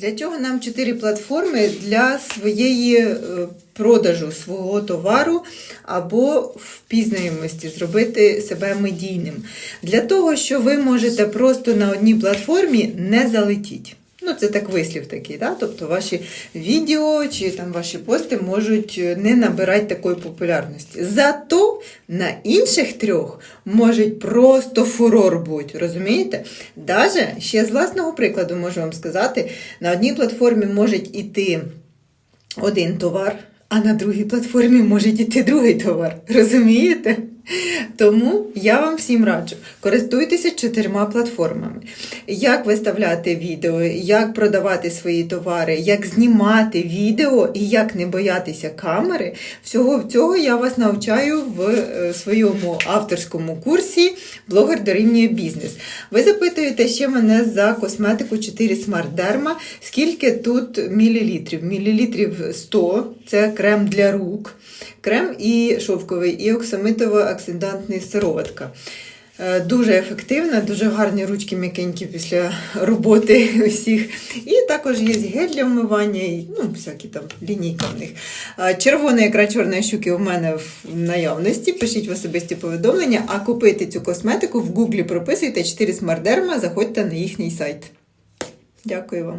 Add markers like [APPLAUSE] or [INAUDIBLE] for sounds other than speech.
Для чого нам чотири платформи для своєї е, продажу свого товару або впізнаємості, зробити себе медійним? Для того, що ви можете просто на одній платформі не залетіти. Ну, це так вислів такий, да? тобто ваші відео чи там ваші пости можуть е, не набирати такої популярності. Зато на інших трьох можуть просто фурор бути, розумієте? Даже ще з власного прикладу можу вам сказати, на одній платформі може йти один товар, а на другій платформі може йти другий товар. Розумієте? Тому я вам всім раджу, користуйтеся чотирма платформами. Як виставляти відео, як продавати свої товари, як знімати відео і як не боятися камери. Всього цього я вас навчаю в е, своєму авторському курсі Блогер дорівнює бізнес. Ви запитуєте ще мене за косметику 4 Smart Derma, скільки тут мілілітрів? Мілілітрів 100 це крем для рук, крем і шовковий, і оксамитова оксидантний сироватка. Е, Дуже ефективна, дуже гарні ручки м'якенькі після роботи [LAUGHS] усіх. І також є гель для вмивання, і, ну, всякі там лінійка в них. Е, Червона ікра чорної щуки у мене в наявності. Пишіть в особисті повідомлення, а купити цю косметику в гуглі прописуйте 4 смардерма, заходьте на їхній сайт. Дякую вам.